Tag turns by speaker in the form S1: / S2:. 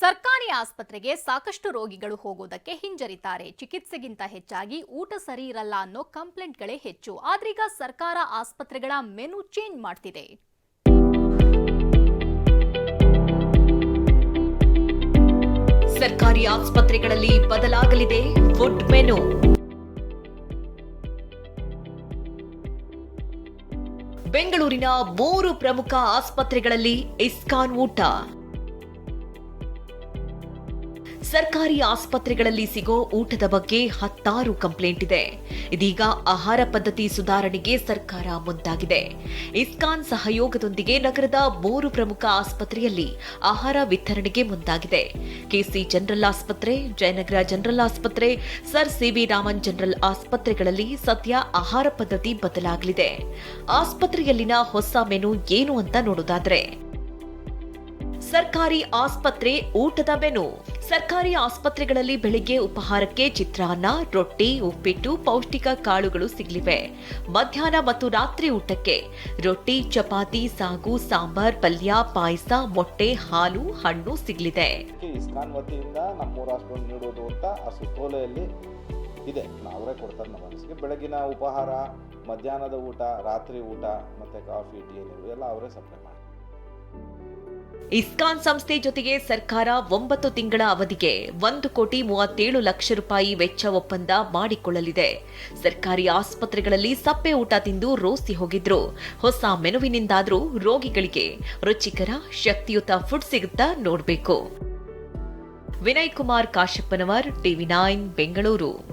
S1: ಸರ್ಕಾರಿ ಆಸ್ಪತ್ರೆಗೆ ಸಾಕಷ್ಟು ರೋಗಿಗಳು ಹೋಗೋದಕ್ಕೆ ಹಿಂಜರಿತಾರೆ. ಚಿಕಿತ್ಸೆಗಿಂತ ಹೆಚ್ಚಾಗಿ ಊಟ ಸರಿ ಇರಲ್ಲ ಅನ್ನೋ ಕಂಪ್ಲೇಂಟ್ಗಳೇ ಹೆಚ್ಚು. ಆದ್ರೀಗ ಸರ್ಕಾರ ಆಸ್ಪತ್ರೆಗಳ ಮೆನು ಚೇಂಜ್ ಮಾಡ್ತಿದೆ.
S2: ಸರ್ಕಾರಿ ಆಸ್ಪತ್ರೆಗಳಲ್ಲಿ ಬದಲಾಗಲಿದೆ ಫುಡ್ ಮೆನು. ಬೆಂಗಳೂರಿನ ಮೂರು ಪ್ರಮುಖ ಆಸ್ಪತ್ರೆಗಳಲ್ಲಿ ಇಸ್ಕಾನ್ ಊಟ. ಸರ್ಕಾರಿ ಆಸ್ಪತ್ರೆಗಳಲ್ಲಿ ಸಿಗೋ ಊಟದ ಬಗ್ಗೆ ಹತ್ತಾರು ಕಂಪ್ಲೇಂಟ್ ಇದೆ. ಇದೀಗ ಆಹಾರ ಪದ್ಧತಿ ಸುಧಾರಣೆಗೆ ಸರ್ಕಾರ ಮುಂದಾಗಿದೆ. ಇಸ್ಕಾನ್ ಸಹಯೋಗದೊಂದಿಗೆ ನಗರದ ಮೂರು ಪ್ರಮುಖ ಆಸ್ಪತ್ರೆಯಲ್ಲಿ ಆಹಾರ ವಿತರಣೆಗೆ ಮುಂದಾಗಿದೆ. ಕೆಸಿ ಜನರಲ್ ಆಸ್ಪತ್ರೆ, ಜಯನಗರ ಜನರಲ್ ಆಸ್ಪತ್ರೆ, ಸರ್ ಸಿವಿ ರಾಮನ್ ಜನರಲ್ ಆಸ್ಪತ್ರೆಗಳಲ್ಲಿ ಸದ್ಯ ಆಹಾರ ಪದ್ಧತಿ ಬದಲಾಗಲಿದೆ. ಆಸ್ಪತ್ರೆಯಲ್ಲಿನ ಹೊಸ ಮೆನು ಏನು ಅಂತ ನೋಡೋದಾದ್ರೆ ಸರ್ಕಾರಿ ಆಸ್ಪತ್ರೆ ಊಟದ ಮೆನು. ಸರ್ಕಾರಿ ಆಸ್ಪತ್ರೆಗಳಲ್ಲಿ ಬೆಳಿಗ್ಗೆ ಉಪಹಾರಕ್ಕೆ ಚಿತ್ರಾನ್ನ, ರೊಟ್ಟಿ, ಉಪ್ಪಿಟ್ಟು, ಪೌಷ್ಟಿಕ ಕಾಳುಗಳು ಸಿಗಲಿವೆ. ಮಧ್ಯಾಹ್ನ ಮತ್ತು ರಾತ್ರಿ ಊಟಕ್ಕೆ ರೊಟ್ಟಿ, ಚಪಾತಿ, ಸಾಗು, ಸಾಂಬಾರ್, ಪಲ್ಯ, ಪಾಯಸ, ಮೊಟ್ಟೆ, ಹಾಲು, ಹಣ್ಣು ಸಿಗಲಿದೆ.
S3: ಇಸ್ಕಾನ್ ಅಂತ ಇದೆ. ನಾವರೇ ಕೊಡ್ತಾರೆ ನಮ್ಮ ಬೆಳಗಿನ ಉಪಹಾರ, ಮಧ್ಯಾಹ್ನದ ಊಟ, ರಾತ್ರಿ ಊಟ, ಮತ್ತು ಕಾಫಿ, ಟೀ ಎಲ್ಲ ಅವರೇ ಸಪ್ಲೈ ಮಾಡ್ತಾರೆ.
S2: ಇಸ್ಕಾನ್ ಸಂಸ್ಥೆ ಜೊತೆಗೆ ಸರ್ಕಾರ ಒಂಬತ್ತು ತಿಂಗಳ ಅವಧಿಗೆ ಒಂದು ಕೋಟಿ ಮೂವತ್ತೇಳು ಲಕ್ಷ ರೂಪಾಯಿ ವೆಚ್ಚ ಒಪ್ಪಂದ ಮಾಡಿಕೊಳ್ಳಲಿದೆ. ಸರ್ಕಾರಿ ಆಸ್ಪತ್ರೆಗಳಲ್ಲಿ ಸಪ್ಪೆ ಊಟ ತಿಂದು ರೋಸಿ ಹೋಗಿದ್ರು. ಹೊಸ ಮೆನುವಿನಿಂದಾದರೂ ರೋಗಿಗಳಿಗೆ ರುಚಿಕರ, ಶಕ್ತಿಯುತ ಫುಡ್ ಸಿಗುತ್ತಾ ನೋಡಬೇಕು. Vinay Kumar Kashappanavar, TV nine, Bengaluru.